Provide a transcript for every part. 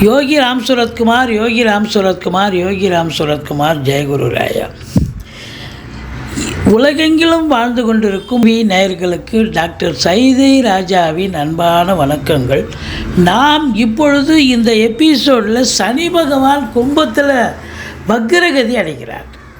யோகி ராம் சுரத்குமார் யோகி ராம் சுரத்குமார் யோகி ராம் சுரத்குமார் ஜெயகுரு ராயா. உலகெங்கிலும் வாழ்ந்து கொண்டிருக்கும் வி நேயர்களுக்கு டாக்டர் சைதை ராஜாவின் அன்பான வணக்கங்கள். நாம் இப்பொழுது இந்த எபிசோடில் சனி பகவான் கும்பத்தில் வக்ரகதி அடைகிறார்.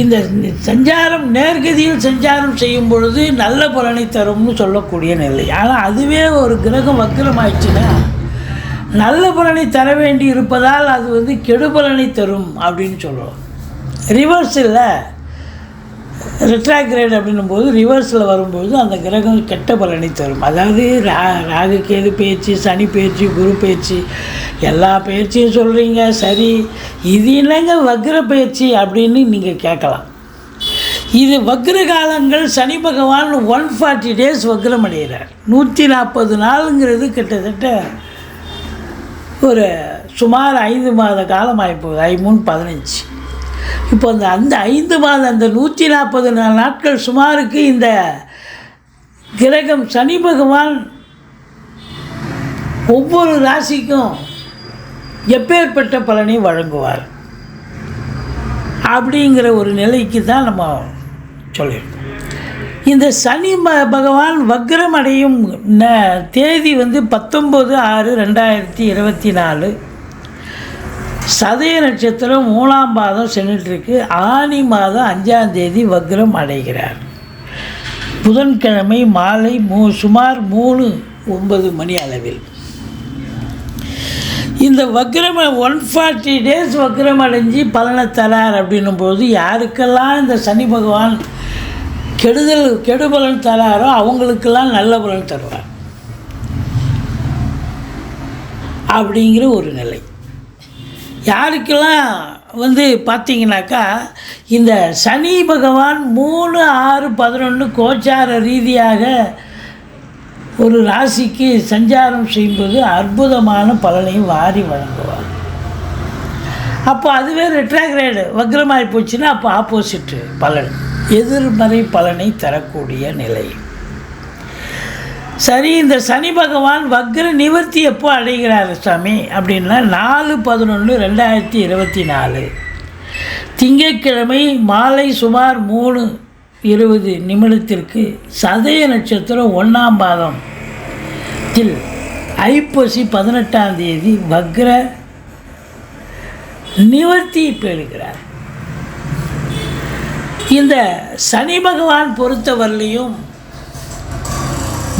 இந்த சஞ்சாரம் நேர்கதியில் சஞ்சாரம் செய்யும் பொழுது நல்ல பலனை தரும்னு சொல்லக்கூடிய நிலை. ஆனால் அதுவே ஒரு கிரகம் வக்கிரமாயிடுச்சுன்னா நல்ல பலனை தர வேண்டி இருப்பதால் அது வந்து கெடு பலனை தரும் அப்படின்னு சொல்கிறோம் இல்லை. ரெட்ராக்ரேட் அப்படின்னும் போது ரிவர்ஸில் வரும்போது அந்த கிரகம் கெட்ட பலனை தரும். அதாவது ரா ராகு கேது பேச்சு சனி பேச்சு குரு பேச்சு எல்லா பேச்சையும் சொல்கிறீங்க சரி இது என்னங்க வக்ர பேச்சு அப்படின்னு நீங்கள் கேட்கலாம். இது வக்ர காலங்கள் சனி பகவான் ஒன் ஃபார்ட்டி டேஸ் வக்ரம் அடைகிறார். நூற்றி நாற்பது நாளுங்கிறது கிட்டத்தட்ட ஒரு சுமார் ஐந்து மாத காலம் ஆகிப்போகுது ஐ மூணு பதினஞ்சு. இப்போ அந்த அந்த ஐந்து மாதம் அந்த நூற்றி நாற்பது நாட்கள் சுமாருக்கு இந்த கிரகம் சனி பகவான் ஒவ்வொரு ராசிக்கும் எப்பேற்பட்ட பலனை வழங்குவார்? அப்படிங்கிற ஒரு நிலைக்கு தான் நம்ம சொல்லியிருக்கோம். இந்த சனி ம- பகவான் வக்ரம் அடையும் ந- தேதி வந்து பத்தொம்பது ஆறு ரெண்டாயிரத்தி இருபத்தி நாலு. சதய நட்சத்திரம் மூணாம் பாதம் சென்றுட்டுருக்கு. ஆனி மாதம் அஞ்சாம் தேதி வக்ரம் அடைகிறார். புதன்கிழமை மாலை மூ சுமார் மூணு ஒன்பது மணி அளவில். இந்த வக்ரம் ஒன் ஃபார்ட்டி டேஸ் வக்ரம் அடைஞ்சு பலனை தரார் அப்படின்னும் போது யாருக்கெல்லாம் இந்த சனி பகவான் கெடுதல் கெடுபலன் தராரோ அவங்களுக்கெல்லாம் நல்ல பலன் தருவார். அப்படிங்கிற ஒரு நிலை. யாருக்கெல்லாம் வந்து பார்த்தீங்கன்னாக்கா இந்த சனி பகவான் மூணு ஆறு பதினொன்று கோச்சார ரீதியாக ஒரு ராசிக்கு சஞ்சாரம் செய்யும்போது அற்புதமான பலனையும் வாரி வழங்குவார். அப்போ அதுவே ரெட்ராகிரேடு வக்ரமாகி போச்சுன்னா அப்போ ஆப்போசிட்டு பலன். எதிர்மறை பலனை தரக்கூடிய நிலை. சரி இந்த சனி பகவான் வக்ர நிவர்த்தி எப்போ அடைகிறார் சாமி அப்படின்னா நாலு பதினொன்று ரெண்டாயிரத்தி இருபத்தி நாலு. திங்கட்கிழமை மாலை சுமார் மூணு இருபது நிமிடத்திற்கு சதய நட்சத்திரம் ஒன்றாம் பாதம் தில் ஐப்பசி பதினெட்டாம் தேதி வக்ர நிவர்த்தி பெறுகிறார். இந்த சனி பகவான் பொறுத்தவரையிலையும்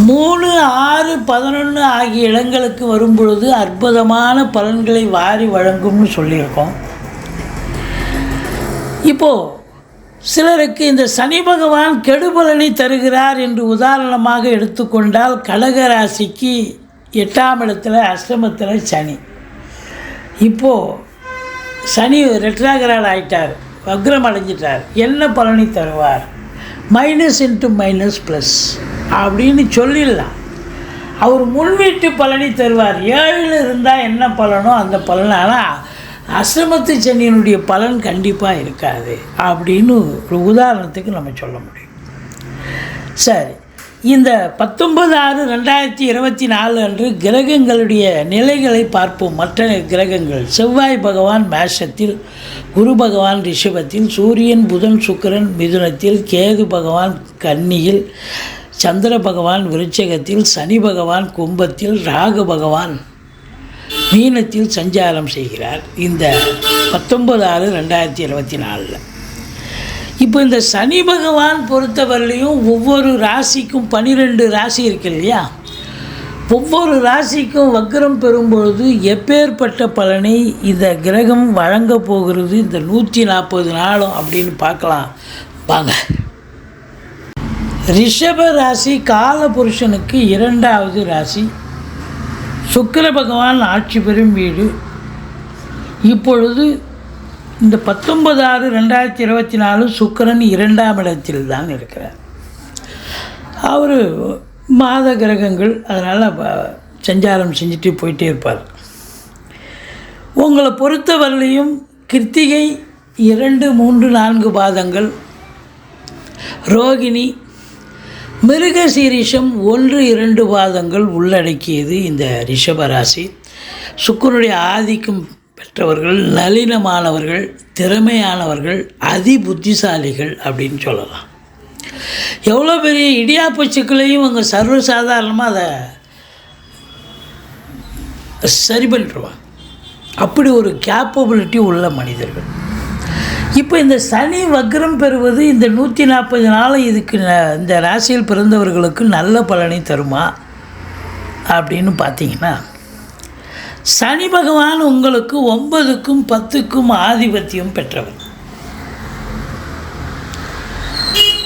மூணு ஆறு பதினொன்று ஆகிய இடங்களுக்கு வரும்பொழுது அற்புதமான பலன்களை வாரி வழங்கும்னு சொல்லியிருக்கோம். இப்போது சிலருக்கு இந்த சனி பகவான் கெடுபலனை தருகிறார் என்று உதாரணமாக எடுத்துக்கொண்டால் கடகராசிக்கு எட்டாம் இடத்துல அஷ்டமத்தில் சனி. இப்போது சனி ரெட்ராகரால் ஆகிட்டார் வக்ரம் அடைஞ்சிட்டார். என்ன பலனை தருவார்? Minus into minus plus. அப்படின்னு சொல்லிடலாம். அவர் முன்வீட்டு பலனை தருவார். ஏழில் இருந்தால் என்ன பலனோ அந்த பலன். ஆனால் அசிரமத்து சனியினுடைய பலன் கண்டிப்பாக இருக்காது அப்படின்னு ஒரு உதாரணத்துக்கு நம்ம சொல்ல முடியும். சரி. இந்த பத்தொன்பது ஆறு ரெண்டாயிரத்தி இருபத்தி நாலு அன்று கிரகங்களுடைய நிலைகளை பார்ப்போம். மற்ற கிரகங்கள். செவ்வாய் பகவான் மேஷத்தில் குரு பகவான் ரிஷபத்தில் சூரியன் புதன் சுக்கிரன் மிதுனத்தில் கேது பகவான் கன்னியில் சந்திர பகவான் விருச்சகத்தில் சனி பகவான் கும்பத்தில் ராகு பகவான் மீனத்தில் சஞ்சாரம் செய்கிறார். இந்த பத்தொன்பது ஆறு ரெண்டாயிரத்தி இருபத்தி நாலில். இப்போ இந்த சனி பகவான் பொறுத்தவரையிலையும் ஒவ்வொரு ராசிக்கும் பன்னிரெண்டு ராசி இருக்கு இல்லையா? ஒவ்வொரு ராசிக்கும் வக்ரம் பெறும்பொழுது எப்பேற்பட்ட பலனை இந்த கிரகம் வழங்க போகிறது? இந்த நூற்றி நாற்பது நாளும் அப்படின்னு பார்க்கலாம். வாங்க. ரிஷப ராசி கால புருஷனுக்கு இரண்டாவது ராசி. சுக்கிர பகவான் ஆட்சி பெறும் வீடு. இப்பொழுது இந்த பத்தொன்பது ஆறு ரெண்டாயிரத்தி இருபத்தி நாலு சுக்கிரன் இரண்டாம் இடத்தில் தான் இருக்கிறார். அவர் மாத கிரகங்கள் அதனால் சஞ்சாரம் செஞ்சுட்டு போயிட்டே இருப்பார். உங்களை பொறுத்தவரையிலையும் கிருத்திகை இரண்டு மூன்று நான்கு பாதங்கள். ரோகிணி மிருக சீரிஷம் ஒன்று இரண்டு பாதங்கள் உள்ளடக்கியது இந்த ரிஷபராசி. சுக்கரனுடைய ஆதிக்கம் பெற்றவர்கள் நளினமானவர்கள் திறமையானவர்கள் அதி புத்திசாலிகள் அப்படின்னு சொல்லலாம். எவ்வளோ பெரிய இடியாப்ப சிக்கலையும் அவங்க சர்வசாதாரணமாக அதை சரி பண்ணிடுவாங்க. அப்படி ஒரு கேப்பபிலிட்டி உள்ள மனிதர்கள். இப்போ இந்த சனி வக்ரம் பெறுவது இந்த நூற்றி நாற்பது நாள் இதுக்கு இந்த ராசியில் பிறந்தவர்களுக்கு நல்ல பலனை தருமா? அப்படின்னு பார்த்தீங்கன்னா சனி பகவான் உங்களுக்கு ஒன்பதுக்கும் பத்துக்கும் ஆதிபத்தியம் பெற்றவர்.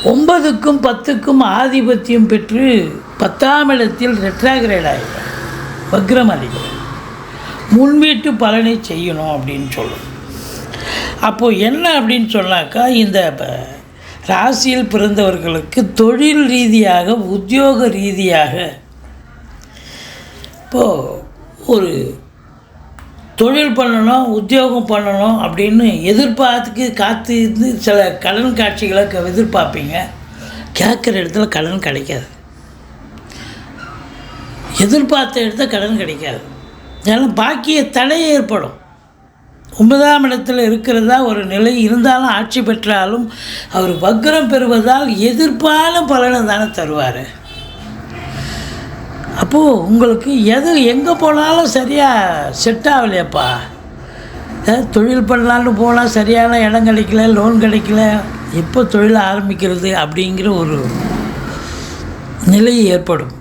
ஒன்பதுக்கும் பத்துக்கும் ஆதிபத்தியம் பெற்று பத்தாம் இடத்தில் ரெட்ராகிரேட் ஆகிறார் வக்ரம் அடைகிறார் முன்வீட்டு பலனை செய்யணும் அப்படின்னு சொல்லணும் அப்போது என்ன அப்படின்னு சொன்னாக்கா இந்த ராசியில் பிறந்தவர்களுக்கு தொழில் ரீதியாக உத்தியோக ரீதியாக இப்போது ஒரு தொழில் பண்ணணும் உத்தியோகம் பண்ணணும் அப்படின்னு எதிர்பார்த்துக்கு காத்து இருந்து சில கடன் காட்சிகளை க- எதிர்பார்ப்பீங்க. கேட்குற இடத்துல கடன் கிடைக்காது. எதிர்பார்த்த இடத்துல கடன் கிடைக்காது. ஏன்னா பாக்கிய தடை ஏற்படும். ஒன்பதாம் இடத்தில் இருக்கிறதா ஒரு நிலை இருந்தாலும் ஆட்சி பெற்றாலும் அவர் வக்ரம் பெறுவதால் எதிர்ப்பாலும் பலனை தானே தருவார். அப்போது உங்களுக்கு எது எங்கே போனாலும் சரியாக செட் ஆகலையாப்பா. தொழில் பண்ணலான்னு போனால் சரியான இடம் கிடைக்கல லோன் கிடைக்கல எப்போ தொழில் ஆரம்பிக்கிறது அப்படிங்கிற ஒரு நிலை ஏற்படும்.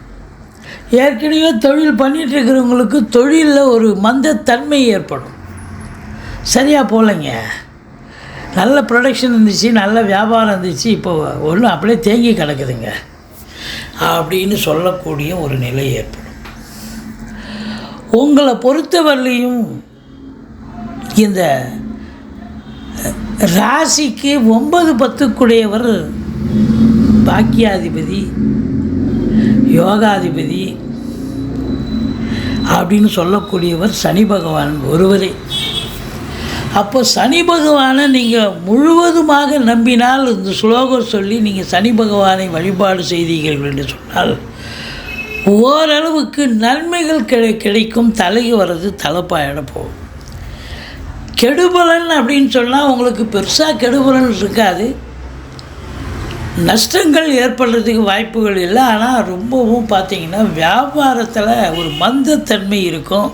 ஏற்கனவே தொழில் பண்ணிகிட்ருக்கிறவங்களுக்கு தொழிலில் ஒரு மந்தத்தன்மை ஏற்படும். சரியாக போகலைங்க. நல்ல ப்ரொடக்ஷன் இருந்துச்சு நல்ல வியாபாரம் இருந்துச்சு இப்போ ஒன்றும் அப்படியே தேங்கி கிடக்குதுங்க. அப்படின்னு சொல்லக்கூடிய ஒரு நிலை ஏற்படும். உங்களை பொறுத்தவரையிலையும் இந்த ராசிக்கு ஒன்பது பத்துக்குடையவர் பாக்கியாதிபதி யோகாதிபதி அப்படின்னு சொல்லக்கூடியவர் சனி பகவான் ஒருவரே. அப்போ சனி பகவானை நீங்கள் முழுவதுமாக நம்பினால் இந்த ஸ்லோகம் சொல்லி நீங்கள் சனி பகவானை வழிபாடு செய்தீர்கள் என்று சொன்னால் ஓரளவுக்கு நன்மைகள் கிடை கிடைக்கும் தலைக்கு வர்றது தலைப்பாயிட போகும். கெடுபலன் அப்படின்னு சொன்னால் உங்களுக்கு பெருசாக கெடுபலன் இருக்காது. நஷ்டங்கள் ஏற்படுறதுக்கு வாய்ப்புகள் இல்லை. ஆனால் ரொம்பவும் பார்த்தீங்கன்னா வியாபாரத்தில் ஒரு மந்தத்தன்மை இருக்கும்.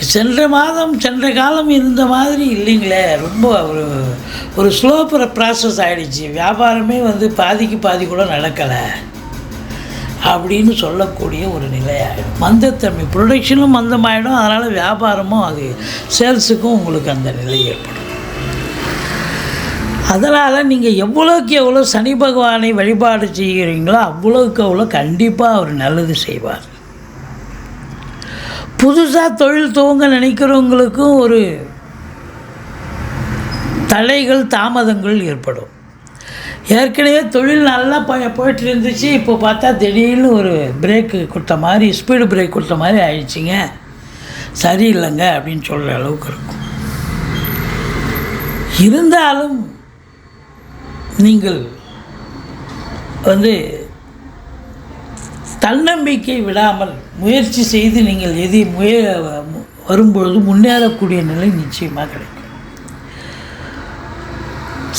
சென்ற மாதம் சென்ற காலம் இருந்த மாதிரி இல்லைங்களே. ரொம்ப ஒரு ஒரு ஸ்லோ ப்ராசஸ் ஆகிடுச்சு வியாபாரமே வந்து பாதிக்கு பாதி கூட நடக்கலை அப்படின்னு சொல்லக்கூடிய ஒரு நிலையாகிடும் மந்தத்தன்மை ப்ரொடக்ஷனும் மந்தமாயிடும். அதனால் வியாபாரமும் அது சேல்ஸுக்கும் உங்களுக்கு அந்த நிலை ஏற்படும். அதனால் நீங்கள் எவ்வளோக்கு எவ்வளோ சனி பகவானை வழிபாடு செய்கிறீங்களோ அவ்வளோக்கு அவ்வளோ கண்டிப்பாக அவர் நல்லது செய்வார். புதுசாக தொழில் துவங்க நினைக்கிறவங்களுக்கும் ஒரு தடைகள் தாமதங்கள் ஏற்படும். ஏற்கனவே தொழில் நல்லா போய் போயிட்டு இருந்துச்சு இப்போ பார்த்தா திடீர்னு ஒரு பிரேக்கு கொடுத்த மாதிரி ஸ்பீடு பிரேக் கொடுத்த மாதிரி ஆயிடுச்சிங்க. சரியில்லைங்க அப்படின்னு சொல்கிற அளவுக்கு இருக்கும். இருந்தாலும் நீங்கள் வந்து தன்னம்பிக்கை விடாமல் முயற்சி செய்து நீங்கள் எது முய வரும்பொழுது முன்னேறக்கூடிய நிலை நிச்சயமாக கிடைக்கும்.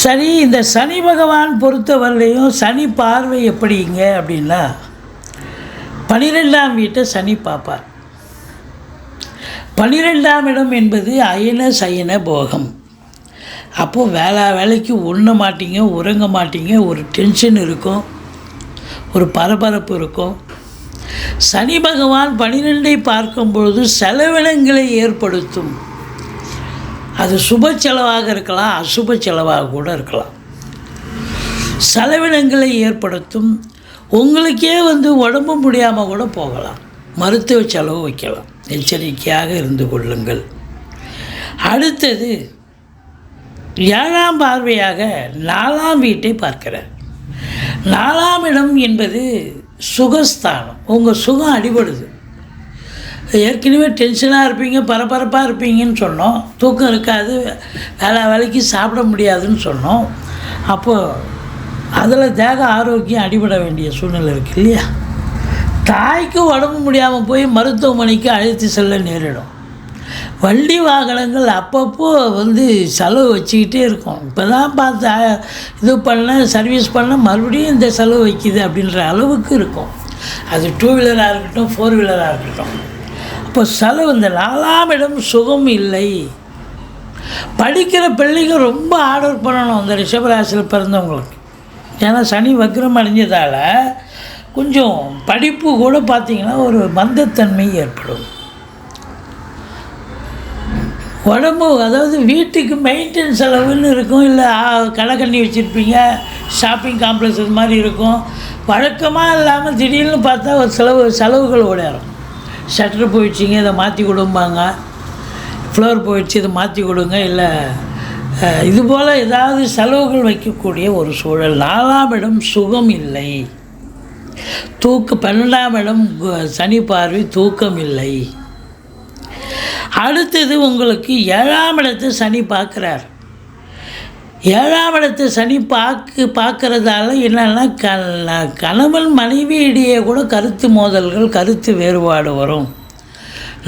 சரி இந்த சனி பகவான் பொறுத்தவரையிலையும் சனி பார்வை எப்படிங்க அப்படின்னா பனிரெண்டாம் வீட்டை சனி பார்ப்பார். பனிரெண்டாம் இடம் என்பது அயன சயன போகம். அப்போது வேலை வேலைக்கு உண்ண மாட்டீங்க உறங்க மாட்டீங்க ஒரு டென்ஷன் இருக்கும் ஒரு பரபரப்பு இருக்கும். சனி பகவான் பனிரெண்டை பார்க்கும் பொழுது செலவினங்களை ஏற்படுத்தும். அது சுப செலவாக இருக்கலாம் அசுப செலவாக கூட இருக்கலாம். செலவினங்களை ஏற்படுத்தும். உங்களுக்கே வந்து உடம்பு முடியாமல் கூட போகலாம். மருத்துவ செலவு வைக்கலாம். எச்சரிக்கையாக இருந்து கொள்ளுங்கள். அடுத்தது ஏழாம் பார்வையாக நாலாம் வீட்டை பார்க்கிறார். நாலாம் இடம் என்பது சுகஸ்தானம். உங்கள் சுகம் அடிபடுது. ஏற்கனவே டென்ஷனாக இருப்பீங்க பரபரப்பாக இருப்பீங்கன்னு சொன்னோம். தூக்கம் இருக்காது வேலை வேலைக்கு சாப்பிட முடியாதுன்னு சொன்னோம். அப்போது அதில் தேக ஆரோக்கியம் அடிபட வேண்டிய சூழ்நிலை இருக்குது இல்லையா? தாய்க்கு உடம்பு முடியாமல் போய் மருத்துவமனைக்கு அழைத்து செல்ல நேரிடும். வண்டி வாகனங்கள் அப்பப்போ வந்து செலவு வச்சுக்கிட்டே இருக்கும். இப்போ தான் பார்த்து இது பண்ண சர்வீஸ் பண்ண மறுபடியும் இந்த செலவு வைக்குது அப்படின்ற அளவுக்கு இருக்கும். அது டூ வீலராக இருக்கட்டும் ஃபோர் வீலராக இருக்கட்டும். அப்போ செலவு இந்த நாலாம் இடம் சுகம் இல்லை. படிக்கிற பிள்ளைங்க ரொம்ப ஆர்டர் பண்ணணும் அந்த ரிஷபராசியில் பிறந்தவங்களுக்கு. ஏன்னா சனி வக்ரம் அடைஞ்சதால் கொஞ்சம் படிப்பு கூட பார்த்திங்கன்னா ஒரு மந்தத்தன்மை ஏற்படும். உடம்பு அதாவது வீட்டுக்கு மெயின்டெனன்ஸ் செலவுன்னு இருக்கும். இல்லை கடை கண்ணி வச்சுருப்பீங்க ஷாப்பிங் காம்ப்ளெக்ஸ் இது மாதிரி இருக்கும். வழக்கமாக இல்லாமல் திடீர்னு பார்த்தா ஒரு செலவு செலவுகள் உடையாரும் ஷட்டர் போயிடுச்சிங்க இதை மாற்றி கொடும்பாங்க. ஃப்ளோர் போயிடுச்சு இதை மாற்றி கொடுங்க. இல்லை இது போல் ஏதாவது செலவுகள் வைக்கக்கூடிய ஒரு சூழல். நாலாம் இடம் சுகம் இல்லை. தூக்கு பன்னெண்டாம் இடம் சனி பார்வை தூக்கம் இல்லை. அடுத்தது உங்களுக்கு ஏழாம் இடத்து சனி பார்க்குறார். ஏழாம் இடத்து சனி பார்க்கு பார்க்குறதால என்னென்னா க கணவன் மனைவி இடையே கூட கருத்து மோதல்கள் கருத்து வேறுபாடு வரும்.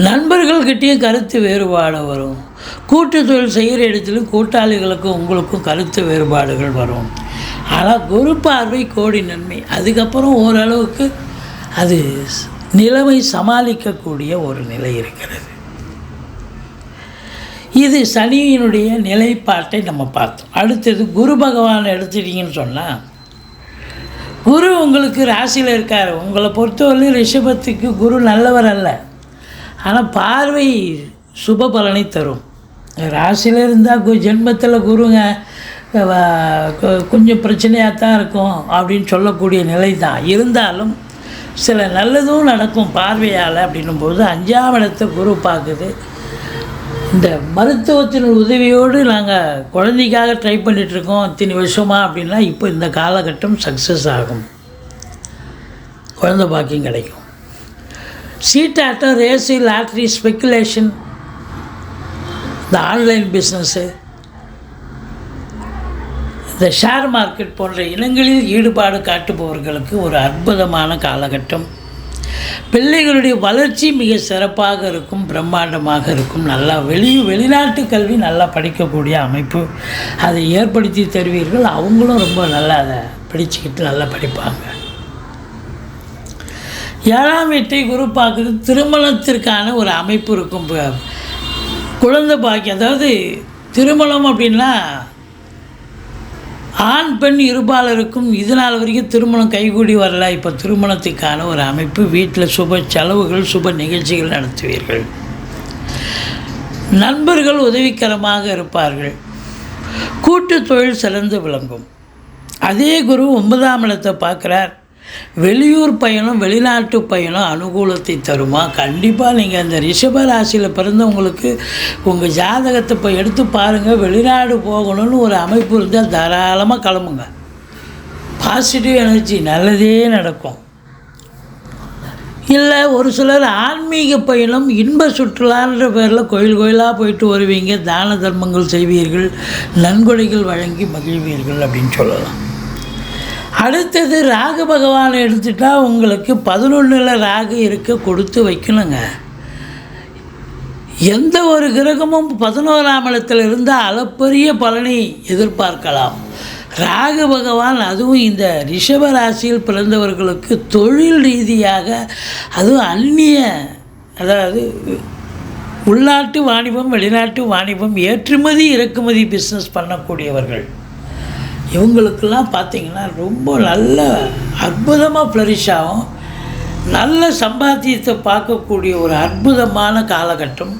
நண்பர்கள்கிட்டேயும் கருத்து வேறுபாடு வரும். கூட்டு தொழில் செய்கிற இடத்துல கூட்டாளிகளுக்கும் உங்களுக்கும் கருத்து வேறுபாடுகள் வரும். ஆனால் குரு பார்வை கோடி நன்மை. அதுக்கப்புறம் ஓரளவுக்கு அது நிலைமை சமாளிக்கக்கூடிய ஒரு நிலை இருக்கிறது. இது சனியினுடைய நிலைப்பாட்டை நம்ம பார்த்தோம். அடுத்தது குரு பகவான் எடுத்துட்டீங்கன்னு சொன்னால் குரு உங்களுக்கு ராசியில் இருக்கார். உங்களை பொறுத்தவரையும் ரிஷபத்துக்கு குரு நல்லவர் அல்ல. ஆனால் பார்வை சுப பலனை தரும். ராசியில் இருந்தால் ஜென்மத்தில் குருங்க கொஞ்சம் பிரச்சனையாக தான் இருக்கும் அப்படின்னு சொல்லக்கூடிய நிலை தான் இருந்தாலும் சில நல்லதும் நடக்கும் பார்வையால் அப்படின்னும்போது அஞ்சாம் இடத்தை குரு பார்க்குது. இந்த மருத்துவத்தின் உதவியோடு நாங்கள் குழந்தைக்காக ட்ரை பண்ணிகிட்ருக்கோம் இத்தனை வருஷமா அப்படின்னா இப்போ இந்த காலகட்டம் சக்ஸஸ் ஆகும். குழந்தை பாக்கியம் கிடைக்கும். சீட்டாட்டம் ரேஸு லாட்ரி ஸ்பெக்குலேஷன் இந்த ஆன்லைன் பிஸ்னஸ்ஸு இந்த ஷேர் மார்க்கெட் போன்ற இனங்களில் ஈடுபாடு காட்டுபவர்களுக்கு ஒரு அற்புதமான காலகட்டம். பிள்ளைகளுடைய வளர்ச்சி மிக சிறப்பாக இருக்கும் பிரம்மாண்டமாக இருக்கும். நல்லா வெளி வெளிநாட்டு கல்வி நல்லா படிக்கக்கூடிய அமைப்பு அதை ஏற்படுத்தி தருவீர்கள். அவங்களும் ரொம்ப நல்லா அதை படிச்சுக்கிட்டு நல்லா படிப்பாங்க. ஏழாம் வீட்டை குரு பார்க்குறது திருமணத்திற்கான ஒரு அமைப்பு இருக்கும். குழந்தை பாக்கியம் அதாவது திருமணம் அப்படின்னா ஆண் பெண் இருபாலருக்கும் இது நாள் வரைக்கும் திருமணம் கைகூடி வரல. இப்போ திருமணத்துக்கான ஒரு அமைப்பு வீட்டில் சுப செலவுகள் சுப நிகழ்ச்சிகள் நடத்துவீர்கள். நண்பர்கள் உதவிக்கரமாக இருப்பார்கள். கூட்டு தொழில் சிறந்து விளங்கும். அதே குரு ஒன்பதாம் இடத்தை பார்க்குறார். வெளியூர் பயணம் வெளிநாட்டு பயணம் அனுகூலத்தை தருமா? கண்டிப்பாக நீங்கள் அந்த ரிஷப ராசியில் பிறந்தவங்களுக்கு உங்கள் ஜாதகத்தை இப்போ எடுத்து பாருங்கள் வெளிநாடு போகணும்னு ஒரு அமைப்பு இருந்தால் தாராளமாக கிளம்புங்க. பாசிட்டிவ் எனர்ஜி நல்லதே நடக்கும். இல்லை ஒரு சிலர் ஆன்மீக பயணம் இன்ப சுற்றுலான்ற பேரில் கோயில் கோயிலாக போயிட்டு வருவீங்க. தான தர்மங்கள் செய்வீர்கள். நன்கொடைகள் வழங்கி மகிழ்வீர்கள் அப்படின்னு சொல்லலாம். அடுத்தது ராகு பகவானை எடுத்துட்டால் உங்களுக்கு பதினொன்றில் ராகு இருக்க கொடுத்து வைக்கணுங்க. எந்த ஒரு கிரகமும் பதினோராம் இடத்துல இருந்தால் அளப்பரிய பலனை எதிர்பார்க்கலாம். ராகு பகவான் அதுவும் இந்த ரிஷப ராசியில் பிறந்தவர்களுக்கு தொழில் ரீதியாக அதுவும் அந்நிய அதாவது உள்நாட்டு வாணிபம் வெளிநாட்டு வாணிபம் ஏற்றுமதி இறக்குமதி பிஸ்னஸ் பண்ணக்கூடியவர்கள். இவங்களுக்கெல்லாம் பார்த்திங்கன்னா ரொம்ப நல்ல அற்புதமாக ஃப்ளரிஷ் ஆகும். நல்ல சம்பாத்தியத்தை பார்க்கக்கூடிய ஒரு அற்புதமான காலகட்டம்.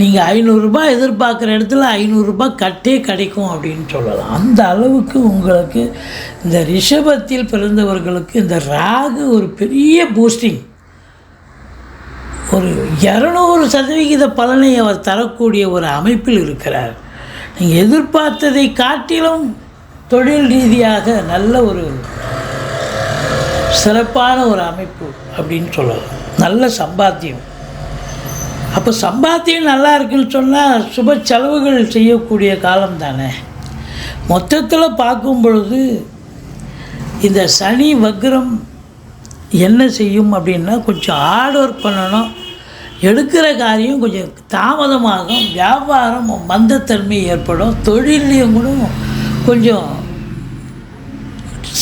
நீங்கள் ஐநூறுரூபா எதிர்பார்க்குற இடத்துல ஐநூறுரூபா கட்டே கிடைக்கும் அப்படின்னு சொல்லலாம். அந்த அளவுக்கு உங்களுக்கு இந்த ரிஷபத்தில் பிறந்தவர்களுக்கு இந்த ராகு ஒரு பெரிய பூஸ்டிங் ஒரு இரநூறு சதவிகித பலனை அவர் தரக்கூடிய ஒரு அமைப்பில் இருக்கிறார். நீங்கள் எதிர்பார்த்ததை காட்டிலும் தொழில் ரீதியாக நல்ல ஒரு சிறப்பான ஒரு அமைப்பு அப்படின்னு சொல்லலாம். நல்ல சம்பாத்தியம். அப்போ சம்பாத்தியம் நல்லா இருக்குன்னு சொன்னால் சுப செலவுகள் செய்யக்கூடிய காலம் தானே. மொத்தத்தில் பார்க்கும் பொழுது இந்த சனி வக்ரம் என்ன செய்யும் அப்படின்னா கொஞ்சம் ஹார்ட் ஒர்க் பண்ணணும். எடுக்கிற காரியம் கொஞ்சம் தாமதமாகும். வியாபாரம் மந்தத்தன்மை ஏற்படும். தொழிலையும் கூட கொஞ்சம்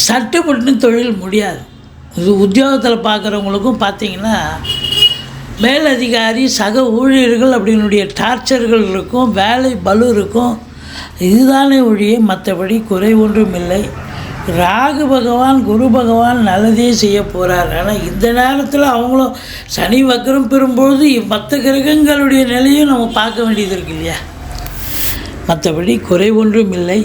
சட்டுப்பட்டு தொழில் முடியாது. இது உத்தியோகத்தில் பார்க்குறவங்களுக்கும் பார்த்தீங்கன்னா மேலதிகாரி சக ஊழியர்கள் அப்படின்னுடைய டார்ச்சர்கள் இருக்கும் வேலை பலு இருக்கும். இதுதானே ஒழிய மற்றபடி குறை ஒன்றும் இல்லை. ராகு பகவான் குரு பகவான் நல்லதே செய்ய போகிறார் ஆனால் இந்த நேரத்தில் அவங்களும் சனி வக்கரம் பெறும்பொழுது மற்ற கிரகங்களுடைய நிலையும் நம்ம பார்க்க வேண்டியது இருக்கு இல்லையா? மற்றபடி குறை ஒன்றும் இல்லை.